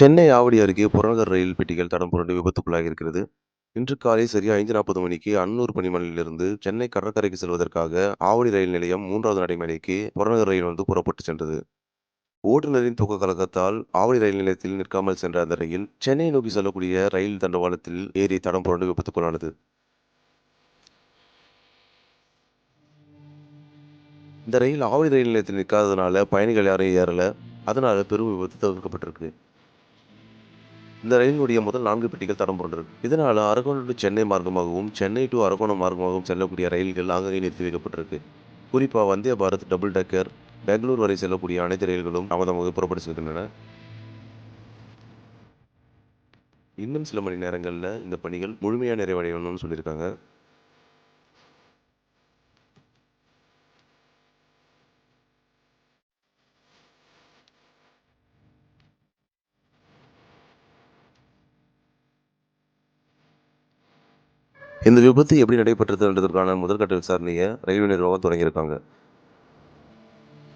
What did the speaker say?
சென்னை ஆவடி அருகே புறநகர் ரயில் பெட்டிகள் தடம் புரண்டு விபத்துக்குள்ளாகியிருக்கிறது. இன்று காலை சரியா 5:40 மணிக்கு அன்னூர் பணிமனையிலிருந்து சென்னை கடற்கரைக்கு செல்வதற்காக ஆவடி ரயில் நிலையம் மூன்றாவது நடைமேடைக்கு புறநகர் ரயில் வந்து புறப்பட்டு சென்றது. ஓட்டுநரின் தூக்க கலக்கத்தால் ஆவடி ரயில் நிலையத்தில் நிற்காமல் சென்ற அந்த ரயில், சென்னையை நோக்கி செல்லக்கூடிய ரயில் தண்டவாளத்தில் ஏறி தடம் புரண்டு விபத்துக்குள்ளானது. இந்த ரயில் ஆவடி ரயில் நிலையத்தில் நிற்காததுனால பயணிகள் யாரும் ஏறல. அதனால பெரும் விபத்து தவிர்க்கப்பட்டிருக்கு. இந்த ரயிலுடைய முதல் நான்கு பெட்டிகள் தடம் புரண்டிருக்கு. இதனால் அரக்கோணம் டூ சென்னை மார்க்கமாகவும், சென்னை டு அரக்கோணம் மார்க்கமாகவும் செல்லக்கூடிய ரயில்கள் ஆங்காங்கே நிறுத்தி வைக்கப்பட்டிருக்கு. குறிப்பாக வந்தே பாரத் டபுள் டெக்கர், பெங்களூர் வரை செல்லக்கூடிய அனைத்து ரயில்களும் தாமதமாக புறப்பட்டு செல்கின்றன. இன்னும் சில மணி நேரங்களில் இந்த பணிகள் முழுமையாக நிறைவடையணும்னு சொல்லியிருக்காங்க. இந்த விபத்து எப்படி நடைபெற்றதுன்றதற்கான முதற்கட்ட விசாரணையை ரயில்வே நிர்வாகம் தொடங்கியிருக்காங்க.